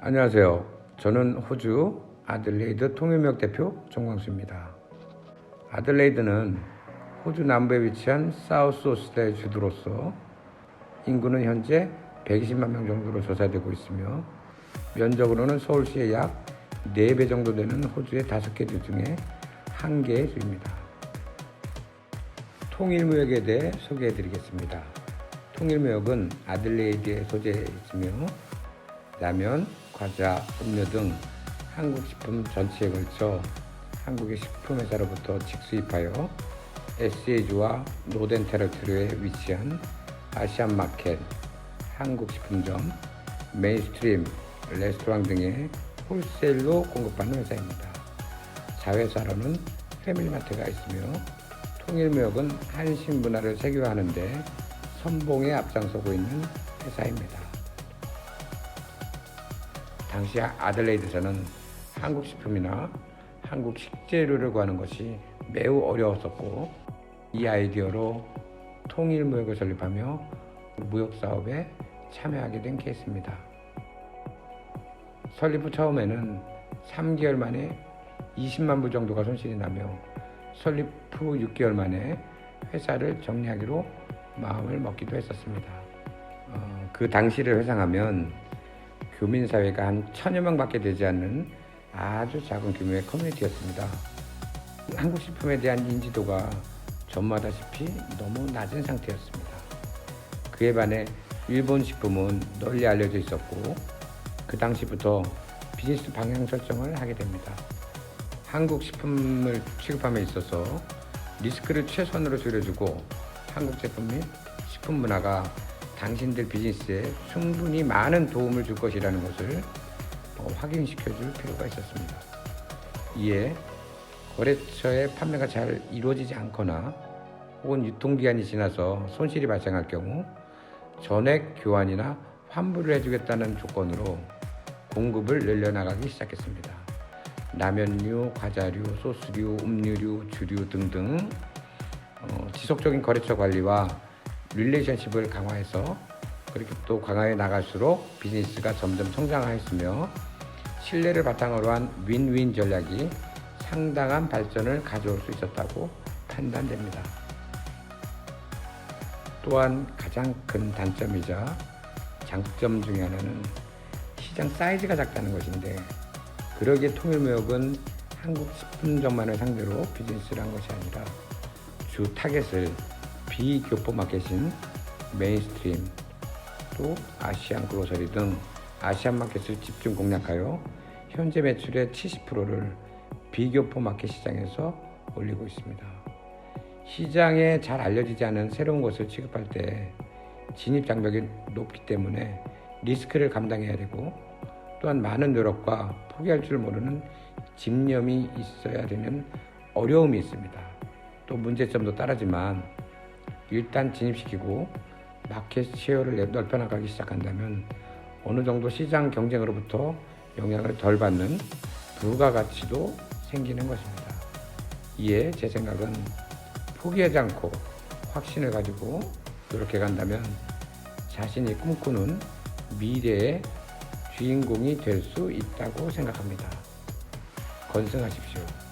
안녕하세요. 저는 호주 아들레이드 통일무역 대표 정광수입니다. 아들레이드는 호주 남부에 위치한 사우스 오스트의 주도로서 인구는 현재 120만 명 정도로 조사되고 있으며 면적으로는 서울시의 약 4배 정도 되는 호주의 5개 주 중에 한 개의 주입니다. 통일무역에 대해 소개해 드리겠습니다. 통일무역은 아들레이드에 소재해 있으며 라면, 과자, 음료 등 한국 식품 전체에 걸쳐 한국의 식품회사로부터 직수입하여 SA주와 노덴 테러토리에 위치한 아시안 마켓, 한국 식품점, 메인스트림, 레스토랑 등의 홀세일로 공급하는 회사입니다. 자회사로는 패밀리마트가 있으며 통일무역은 한식 문화를 세계화하는데 선봉에 앞장서고 있는 회사입니다. 당시 아들레이드에서는 한국 식품이나 한국 식재료를 구하는 것이 매우 어려웠었고 이 아이디어로 통일 무역을 설립하며 무역 사업에 참여하게 된 케이스입니다. 설립 후 처음에는 3개월 만에 20만 불 정도가 손실이 나며 설립 후 6개월 만에 회사를 정리하기로 마음을 먹기도 했었습니다. 어, 그 당시를 회상하면 교민사회가 한 천여 명밖에 되지 않는 아주 작은 규모의 커뮤니티였습니다. 한국 식품에 대한 인지도가 전마다시피 너무 낮은 상태였습니다. 그에 반해 일본 식품은 널리 알려져 있었고 그 당시부터 비즈니스 방향 설정을 하게 됩니다. 한국 식품을 취급함에 있어서 리스크를 최선으로 줄여주고 한국 제품 및 식품 문화가 당신들 비즈니스에 충분히 많은 도움을 줄 것이라는 것을 어, 확인시켜 줄 필요가 있었습니다. 이에 거래처의 판매가 잘 이루어지지 않거나 혹은 유통기한이 지나서 손실이 발생할 경우 전액 교환이나 환불을 해주겠다는 조건으로 공급을 늘려나가기 시작했습니다. 라면류, 과자류, 소스류, 음료류, 주류 등등 어, 지속적인 거래처 관리와 릴레이션십을 강화해서 그렇게 또 강화해 나갈수록 비즈니스가 점점 성장하였으며 신뢰를 바탕으로 한 윈윈 전략이 상당한 발전을 가져올 수 있었다고 판단됩니다. 또한 가장 큰 단점이자 장점 중에 하나는 시장 사이즈가 작다는 것인데 그러기에 통일무역은 한국 식품점만을 상대로 비즈니스를 한 것이 아니라 주 타겟을 비교포 마켓인 메인스트림 또 아시안 그로서리 등 아시안 마켓을 집중 공략하여 현재 매출의 70%를 비교포 마켓 시장에서 올리고 있습니다. 시장에 잘 알려지지 않은 새로운 것을 취급할 때 진입 장벽이 높기 때문에 리스크를 감당해야 되고 또한 많은 노력과 포기할 줄 모르는 집념이 있어야 되는 어려움이 있습니다. 또 문제점도 따르지만 일단 진입시키고 마켓 시어를 넓혀 나가기 시작한다면 어느 정도 시장 경쟁으로부터 영향을 덜 받는 부가가치도 생기는 것입니다. 이에 제 생각은 포기하지 않고 확신을 가지고 노력해 간다면 자신이 꿈꾸는 미래의 주인공이 될 수 있다고 생각합니다. 건승하십시오.